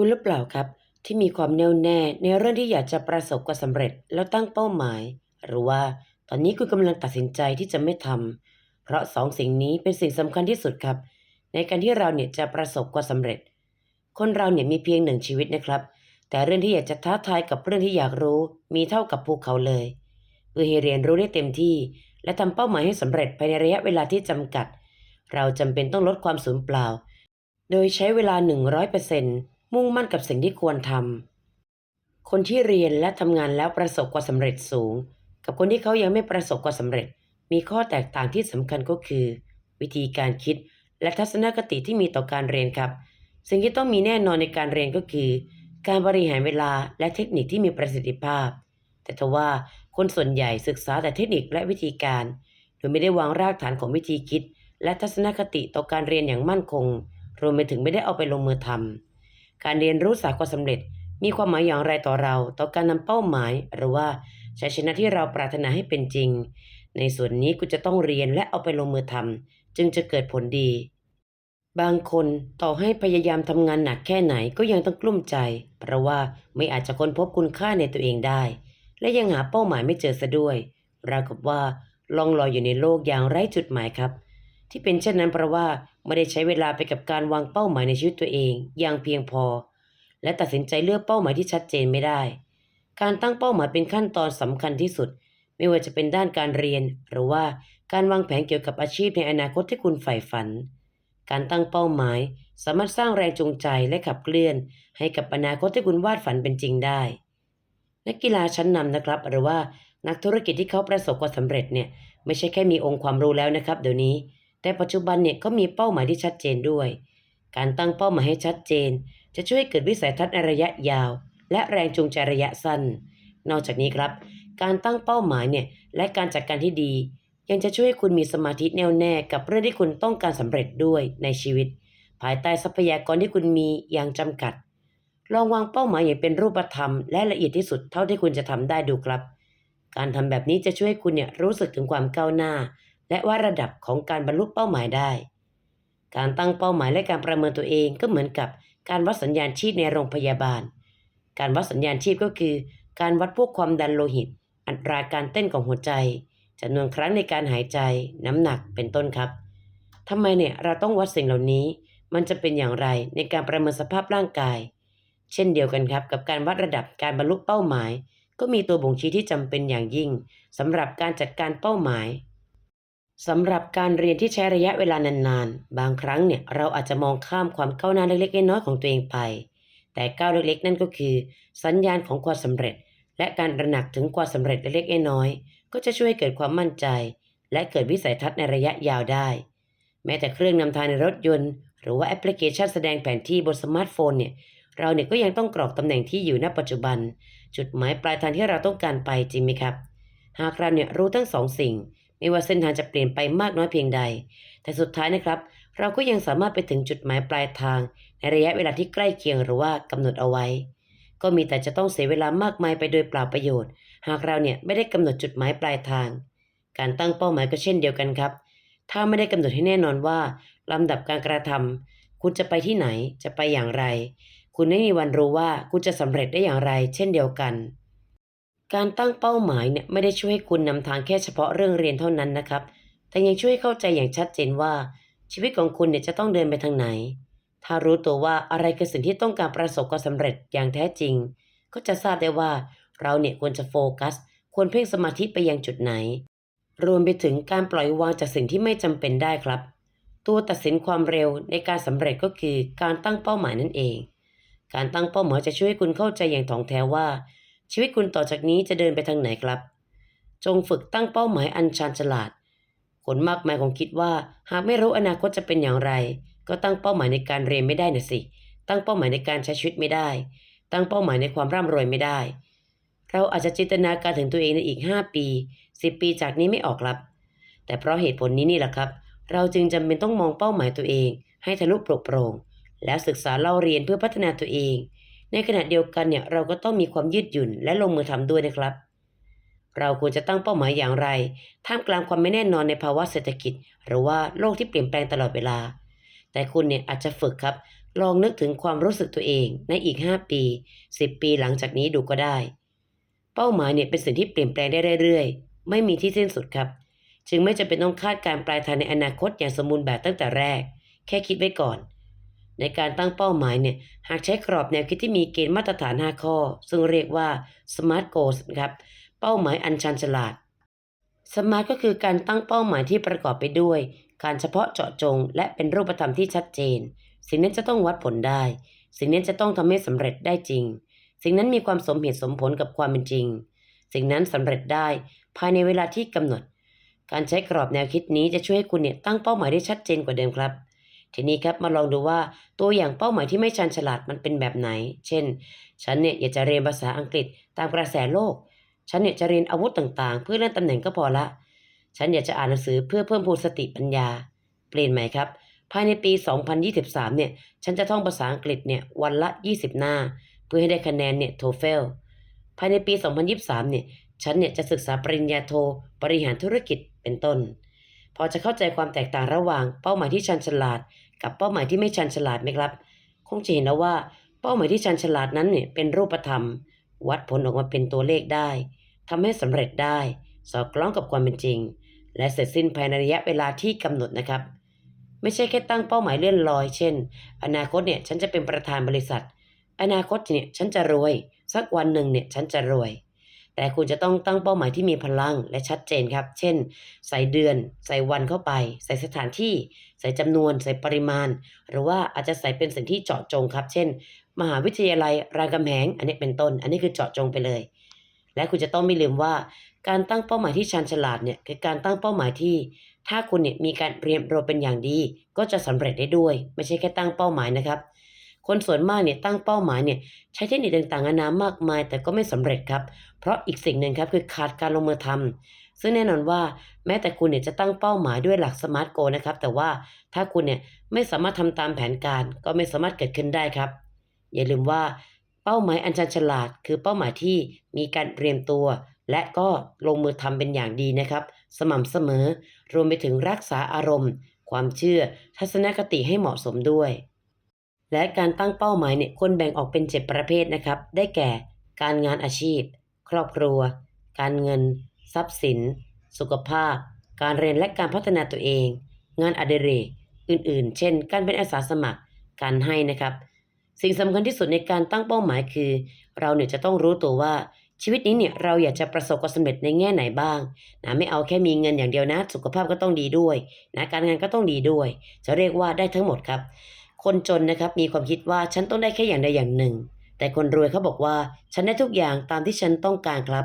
คุณหรือเปล่าครับ ที่มีความแน่วแน่ในเรื่องที่อยากจะประสบความสำเร็จแล้วตั้งเป้าหมาย หรือว่าตอนนี้คุณกำลังตัดสินใจที่จะไม่ทำเพราะสองสิ่งนี้เป็นสิ่งสำคัญที่สุดครับ ในการที่เราเนี่ยจะประสบความสำเร็จ คนเราเนี่ยมีเพียงหนึ่งชีวิตนะครับ แต่เรื่องที่อยากจะท้าทายกับเรื่องที่อยากรู้ มีเท่ากับภูเขาเลย เพื่อให้เรียนรู้ได้เต็มที่ และทำเป้าหมายให้สำเร็จภายในระยะเวลาที่จำกัด เราจำเป็นต้องลดความสูญเปล่า โดยใช้เวลา 100% มุ่งมั่นกับสิ่งที่ควรทำคนที่เรียนและทำงานแล้วประสบความสำเร็จสูง กับคนที่เขายังไม่ประสบความสำเร็จ มีข้อแตกต่างที่สำคัญก็คือ วิธีการคิดและทัศนคติที่มีต่อการเรียนครับ สิ่งที่ต้องมีแน่นอนในการเรียนก็คือ การบริหารเวลาและเทคนิคที่มีประสิทธิภาพ แต่ทว่าคนส่วนใหญ่ศึกษาแต่เทคนิคและวิธีการ โดยไม่ได้วางรากฐานของวิธีคิด และทัศนคติต่อการเรียนอย่างมั่นคง รวมไปถึงไม่ได้เอาไปลงมือทำ การเรียนรู้สาความสำเร็จ มีความหมายอย่างไรต่อเรา ต่อการนำเป้าหมาย หรือว่าชัยชนะที่เราปรารถนาให้เป็นจริง ในส่วนนี้คุณจะต้องเรียนและเอาไปลงมือทำจึงจะเกิดผลดี บางคนต่อให้พยายามทำงานหนักแค่ไหนก็ยังต้องกลุ้มใจ เพราะว่าไม่อาจจะค้นพบคุณค่าในตัวเองได้ และยังหาเป้าหมายไม่เจอซะด้วยราวกับว่าล่องลอยอยู่ในโลกอย่างไร้จุดหมายครับ ที่เป็นเช่นนั้นเพราะว่า ไม่ได้ใช้เวลาไปกับการวางเป้าหมายในชีวิตตัวเอง อย่างเพียงพอ และตัดสินใจเลือกเป้าหมายที่ชัดเจนไม่ได้ การตั้งเป้าหมายเป็นขั้นตอนสำคัญที่สุด ไม่ว่าจะเป็นด้านการเรียน หรือว่าการวางแผนเกี่ยวกับอาชีพในอนาคตที่คุณใฝ่ฝัน การตั้งเป้าหมาย สามารถสร้างแรงจูงใจและขับเคลื่อน ให้กับอนาคตที่คุณวาดฝันเป็นจริงได้ นักกีฬาชั้นนำนะครับ หรือว่านักธุรกิจที่เขาประสบความสำเร็จเนี่ยไม่ใช่แค่มีองค์ความรู้แล้วนะครับ เดี๋ยวนี้ แต่ปัจจุบันเนี่ยก็มีเป้าหมายที่ชัดเจนด้วย การตั้งเป้าหมายให้ชัดเจน จะช่วยให้เกิดวิสัยทัศน์ในระยะยาว และแรงจูงใจระยะสั้น นอกจากนี้ครับ การตั้งเป้าหมายเนี่ยและการจัดการที่ดี ยังจะช่วยให้คุณมีสมาธิแน่วแน่กับเรื่องที่คุณต้องการสำเร็จด้วยในชีวิต ภายใต้ทรัพยากรที่คุณมีอย่างจำกัด ลองวางเป้าหมายอย่างเป็นรูปธรรม และละเอียดที่สุดเท่าที่คุณจะทำได้ดูครับ การทำแบบนี้จะช่วยให้คุณเนี่ยรู้สึกถึงความก้าวหน้า และว่าระดับของการบรรลุเป้าหมายได้ การตั้งเป้าหมายและการประเมินตัวเองก็เหมือนกับการวัดสัญญาณชีพในโรงพยาบาล การวัดสัญญาณชีพก็คือ การวัดพวกความดันโลหิต อัตราการเต้นของหัวใจจำนวนครั้งในการหายใจ น้ำหนักเป็นต้นครับทำไมเนี่ยเราต้องวัดสิ่งเหล่านี้ มันจะเป็นอย่างไรในการประเมินสภาพร่างกาย เช่นเดียวกันครับ กับการวัดระดับการบรรลุเป้าหมาย ก็มีตัวบ่งชี้ที่จำเป็นอย่างยิ่งสำหรับการจัดการเป้าหมาย สำหรับการเรียนที่ใช้ระยะเวลานานๆ บางครั้งเนี่ยเราอาจจะมองข้ามความก้าวหน้าเล็กๆน้อยๆของตัวเองไป แต่ก้าวเล็กๆ นั่นก็คือ สัญญาณของความสำเร็จ และการระหนักถึงความสำเร็จเล็กๆน้อยๆก็จะช่วยเกิดความมั่นใจ และเกิดวิสัยทัศน์ในระยะยาวได้ แม้แต่เครื่องนำทางในรถยนต์ หรือว่าแอปพลิเคชันแสดงแผนที่บนสมาร์ทโฟนเนี่ยเราเนี่ยก็ยังต้องกรอกตำแหน่งที่อยู่ณปัจจุบัน จุดหมายปลายทางที่เราต้องการไปจริงไหมครับ หากเราเนี่ยรู้ทั้งสองสิ่ง ไม่ว่าเส้นทางจะเปลี่ยนไปมากน้อยเพียงใด แต่สุดท้ายนะครับ เราก็ยังสามารถไปถึงจุดหมายปลายทาง ในระยะเวลาที่ใกล้เคียงหรือว่ากำหนดเอาไว้ ก็มีแต่จะต้องเสียเวลามากมายไปโดยเปล่าประโยชน์ หากเราเนี่ยไม่ได้กำหนดจุดหมายปลายทาง การตั้งเป้าหมายก็เช่นเดียวกันครับ ถ้าไม่ได้กำหนดให้แน่นอนว่าลำดับการกระทำคุณจะไปที่ไหนจะไปอย่างไร คุณไม่มีวันรู้ว่าคุณจะสำเร็จได้อย่างไร เช่นเดียวกัน การตั้งเป้าหมายเนี่ยไม่ได้ช่วยให้คุณนำทางแค่เฉพาะเรื่องเรียนเท่านั้นนะครับ แต่ยังช่วยเข้าใจอย่างชัดเจนว่า ชีวิตของคุณเนี่ยจะต้องเดินไปทางไหน ถ้ารู้ตัวว่าอะไรคือสิ่งที่ต้องการประสบความสำเร็จอย่างแท้จริง ก็จะทราบได้ว่าเราเนี่ยควรจะโฟกัส ควรเพ่งสมาธิไปยังจุดไหน รวมไปถึงการปล่อยวางจากสิ่งที่ไม่จำเป็นได้ครับ ตัวตัดสินความเร็วในการสำเร็จก็คือการตั้งเป้าหมายนั่นเอง การตั้งเป้าหมายจะช่วยให้คุณเข้าใจอย่างถ่องแท้ว่า ชีวิตคุณต่อจากนี้จะเดินไปทางไหนครับ จงฝึกตั้งเป้าหมายอันชาญฉลาด คนมากมายคงคิดว่า หากไม่รู้อนาคตจะเป็นอย่างไร ก็ตั้งเป้าหมายในการเรียนไม่ได้นะสิ ตั้งเป้าหมายในการใช้ชีวิตไม่ได้ ตั้งเป้าหมายในความร่ำรวยไม่ได้ เราอาจจะจินตนาการถึงตัวเองในอีก 5 ปี 10 ปีจากนี้ไม่ออกครับ แต่เพราะเหตุผลนี้นี่แหละครับ เราจึงจำเป็นต้องมองเป้าหมายตัวเอง ให้ทะลุโปร่งแล้วศึกษาเล่าเรียนเพื่อพัฒนาตัวเอง ในขณะเดียวกันเนี่ยเราก็ต้องมีความยืดหยุ่นและลงมือทำด้วยนะครับ เราควรจะตั้งเป้าหมายอย่างไร ท่ามกลางความไม่แน่นอนในภาวะเศรษฐกิจ หรือว่าโลกที่เปลี่ยนแปลงตลอดเวลา แต่คุณเนี่ยอาจจะฝึกครับ ลองนึกถึงความรู้สึกตัวเองในอีก 5 ปี 10 ปีหลังจากนี้ดูก็ได้ เป้าหมายเนี่ยเป็นสิ่งที่เปลี่ยนแปลงได้เรื่อยๆ ไม่มีที่สิ้นสุดครับ จึงไม่จำเป็นต้องคาดการณ์ปลายทางในอนาคตอย่างสมบูรณ์แบบตั้งแต่แรก แค่คิดไว้ก่อน ในการตั้งเป้าหมายเนี่ยหากใช้กรอบแนวคิดที่มีเกณฑ์มาตรฐาน 5 ข้อ ซึ่งเรียกว่า SMART Goals นะครับเป้าหมายอันชันฉลาด SMART ก็คือการตั้งเป้าหมายที่ประกอบไปด้วย การเฉพาะเจาะจง และเป็นรูปธรรมที่ชัดเจน สิ่งนั้นจะต้องวัดผลได้ สิ่งนั้นจะต้องทำให้สำเร็จได้จริง สิ่งนั้นมีความสมเหตุสมผลกับความเป็นจริง สิ่งนั้นสำเร็จได้ ภายในเวลาที่กำหนด การใช้กรอบแนวคิดนี้จะช่วยให้คุณเนี่ยตั้งเป้าหมายได้ชัดเจนกว่าเดิมครับ ทีนี้ครับมาลองดูว่าตัวอย่างเป้าหมายที่ไม่ชันฉลาดมันเป็นแบบไหน เช่น ฉันเนี่ยอยากจะเรียนภาษาอังกฤษตามกระแสโลก ฉันเนี่ยจะเรียนอาวุธต่างๆ เพื่อเลื่อนตำแหน่งก็พอละ ฉันอยากจะอ่านหนังสือเพื่อเพิ่มพูนสติปัญญา เปลี่ยนใหมครับ ภายในปี 2023 เนี่ย ฉันจะท่องภาษาอังกฤษเนี่ยวันละ 20 หน้า เพื่อให้ได้คะแนนเนี่ย TOEFL ภายในปี 2023 เนี่ย ฉันเนี่ยจะศึกษาปริญญาโท บริหารธุรกิจเป็นต้น พอจะเข้าใจความแตกต่างระหว่างเป้าหมายที่ชันฉลาด กับเป้าหมายที่ไม่ชันฉลาดไหมครับ คงจะเห็นแล้วว่า เป้าหมายที่ชันฉลาดนั้นเนี่ยเป็นรูปธรรม วัดผลออกมาเป็นตัวเลขได้ทำให้สำเร็จได้ สอดคล้องกับความเป็นจริง และเสร็จสิ้นภายในระยะเวลาที่กำหนดนะครับ ไม่ใช่แค่ตั้งเป้าหมายเลื่อนลอย เช่น อนาคตเนี่ยฉันจะเป็นประธานบริษัท อนาคตเนี่ยฉันจะรวย สักวันหนึ่งเนี่ยฉันจะรวย แต่คุณจะต้องตั้งเป้าหมายที่มีพลังและชัดเจนครับ เช่น ใส่เดือน ใส่วันเข้าไป ใส่สถานที่ ใส่จำนวน ใส่ปริมาณ หรือว่าอาจจะใส่เป็นสิ่งที่เจาะจงครับ เช่น มหาวิทยาลัยรามคำแหง อันนี้เป็นต้น อันนี้คือเจาะจงไปเลย และคุณจะต้องไม่ลืมว่า การตั้งเป้าหมายที่ชันฉลาดเนี่ยคือการตั้งเป้าหมายที่ ถ้าคุณเนี่ยมีการเรียนรู้เป็นอย่างดี ก็จะสำเร็จได้ด้วย ไม่ใช่แค่ตั้งเป้าหมายนะครับ คนส่วนมากเนี่ยตั้งเป้าหมายเนี่ยใช้เทคนิคต่างๆนานามากมาย แต่ก็ไม่สำเร็จครับ เพราะอีกสิ่งหนึ่งครับคือขาดการลงมือทำซึ่งแน่นอนว่าแม้แต่คุณเนี่ยจะตั้งเป้าหมายด้วยหลักสมาร์ทโกนะครับ แต่ว่าถ้าคุณเนี่ยไม่สามารถทำตามแผนการ ก็ไม่สามารถเกิดขึ้นได้ครับ อย่าลืมว่าเป้าหมายอันชันฉลาด คือเป้าหมายที่มีการเตรียมตัว และก็ลงมือทำเป็นอย่างดีนะครับ สม่ำเสมอ รวมไปถึงรักษาอารมณ์ ความเชื่อ ทัศนคติให้เหมาะสมด้วย และการตั้งเป้าหมายเนี่ยควรแบ่งออกเป็น 7 ประเภทนะครับ ได้แก่ การงานอาชีพ ครอบครัว การเงิน ทรัพย์สิน สุขภาพ การเรียนและการพัฒนาตัวเอง งานอดิเรก อื่นๆ เช่น การเป็นอาสาสมัคร การให้นะครับ สิ่งสำคัญที่สุดในการตั้งเป้าหมายคือ เราเนี่ยจะต้องรู้ตัวว่าชีวิตนี้เนี่ยเราอยากจะประสบความสำเร็จในแง่ไหนบ้างนะไม่เอาแค่มีเงินอย่างเดียวนะ สุขภาพก็ต้องดีด้วยนะการงานก็ต้องดีด้วย จะเรียกว่าได้ทั้งหมดครับ คนจนนะครับมีความคิดว่าฉันต้องได้แค่อย่างใดอย่างหนึ่ง แต่คนรวยเขาบอกว่าฉันได้ทุกอย่างตามที่ฉันต้องการครับ